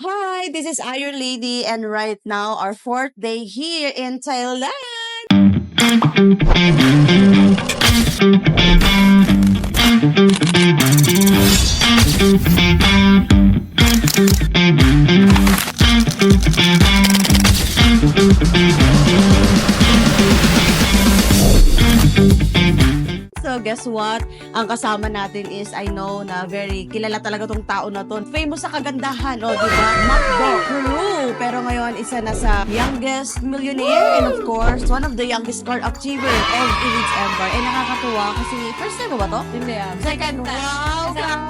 Hi, this is Iron Lady, and right now, our fourth day here in Thailand. So, guess what? Ang kasama natin is, I know na very kilala talaga tong tao na to. Famous sa kagandahan, oh, di ba? Macdo Peru. Pero ngayon, isa na sa youngest millionaire and of course, one of the youngest card achiever of Elite Empire. Eh, nakakatuwa kasi first time ba to? Hindi ah. Second Wow! grabe.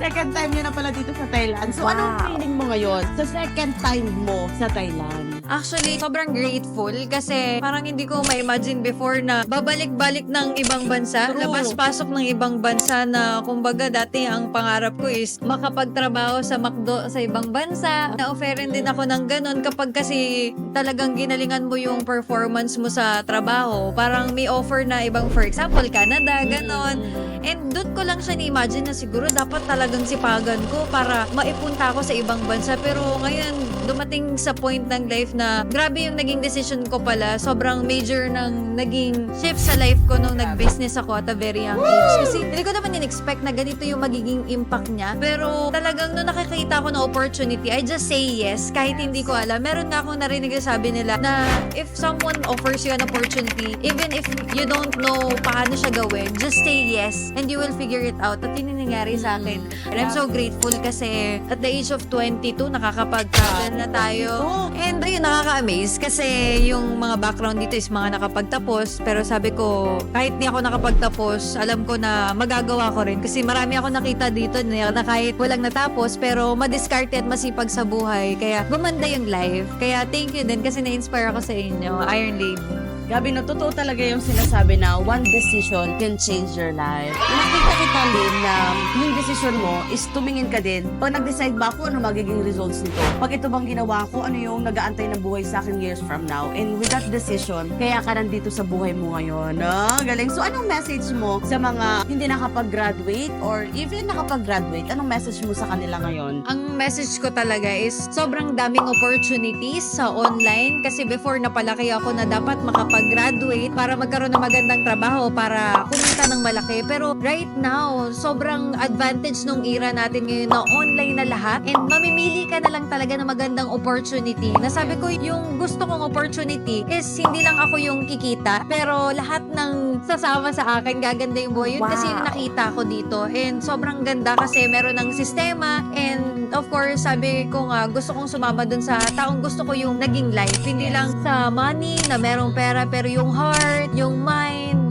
Second time nyo na pala dito sa Thailand. So, anong Wow. feeling mo ngayon sa second time mo sa Thailand? Actually, sobrang grateful kasi parang hindi ko ma-imagine before na babalik-balik ng ibang bansa, True. labas-pasok ng ibang bansa na kumbaga dati ang pangarap ko is makapagtrabaho sa McDo sa ibang bansa. Na-offerin din ako ng ganun kapag kasi talagang ginalingan mo yung performance mo sa trabaho. Parang may offer na ibang, for example, Canada, ganon. And doon ko lang siya ni-imagine na siguro dapat talagang sipagan ko para maipunta ako sa ibang bansa. Pero ngayon, dumating sa point ng life na grabe yung naging decision ko pala. Sobrang major ng naging shift sa life ko nung nag-business ako at a very young age. Kasi hindi ko naman in-expect na ganito yung magiging impact niya. Pero talagang nung nakikita ko na opportunity, I just say yes kahit hindi ko alam. Meron nga akong narinig na sabi nila na if someone offers you an opportunity, even if you don't know paano siya gawin, just say yes and you will figure it out. At yun yung nangyari sa akin. And I'm so grateful kasi at the age of 22, nakakapag-travel na tayo. And ayun, nakaka-amaze kasi yung mga background dito is mga nakapagtapos. Pero sabi ko, kahit di ako nakapagtapos, alam ko na magagawa ko rin. Kasi marami ako nakita dito na, na kahit walang natapos, pero madiskarte at masipag sa buhay. Kaya gumanda yung life. Kaya thank you din kasi na-inspire ako sa inyo, Iron Lady. Gabi, no, totoo talaga yung sinasabi na one decision can change your life. Nakita kita, Lynn, na yung decision mo is tumingin ka din. Pag nag-decide ba ako ano magiging results nito? Pag ito bang ginawa ko, ano yung nag-aantay ng buhay sa akin years from now? And with that decision, kaya ka nandito sa buhay mo ngayon. Ah, galing. So, anong message mo sa mga hindi nakapag-graduate or even nakapag-graduate? Anong message mo sa kanila ngayon? Ang message ko talaga is sobrang daming opportunities sa online kasi before napalaki ako na dapat makapag-graduate para magkaroon ng magandang trabaho para kumita ng malaki. Pero right now, sobrang advantage nung era natin ngayon na online na lahat and mamimili ka na lang talaga ng magandang opportunity. Nasabi ko yung gusto kong opportunity is hindi lang ako yung kikita pero lahat ng sasama sa akin gaganda yung buhay. Yun kasi yung Wow. nakita ko dito and sobrang ganda kasi meron ng sistema and of course sabi ko nga gusto kong sumama dun sa taong gusto ko yung naging life hindi lang sa money na merong pera pero yung heart yung mind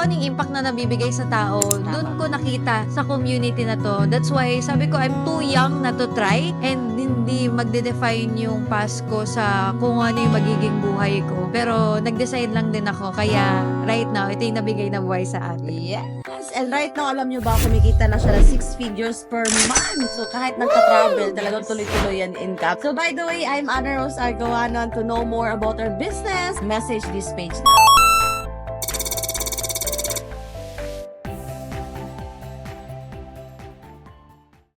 kung anong impact na nabibigay sa tao dun ko nakita sa community na to that's why sabi ko I'm too young na to try and hindi magde-define yung past ko sa kung ano yung magiging buhay ko pero nag-decide lang din ako kaya right now ito yung nabigay na buhay sa atin Yes! And right now, alam nyo ba, kumikita na siya ng 6 figures per month. So, kahit nagka-travel, talagang tuloy-tuloy yan income. So, by the way, I'm Ana Rose Argawanon. To know more about our business, message this page now.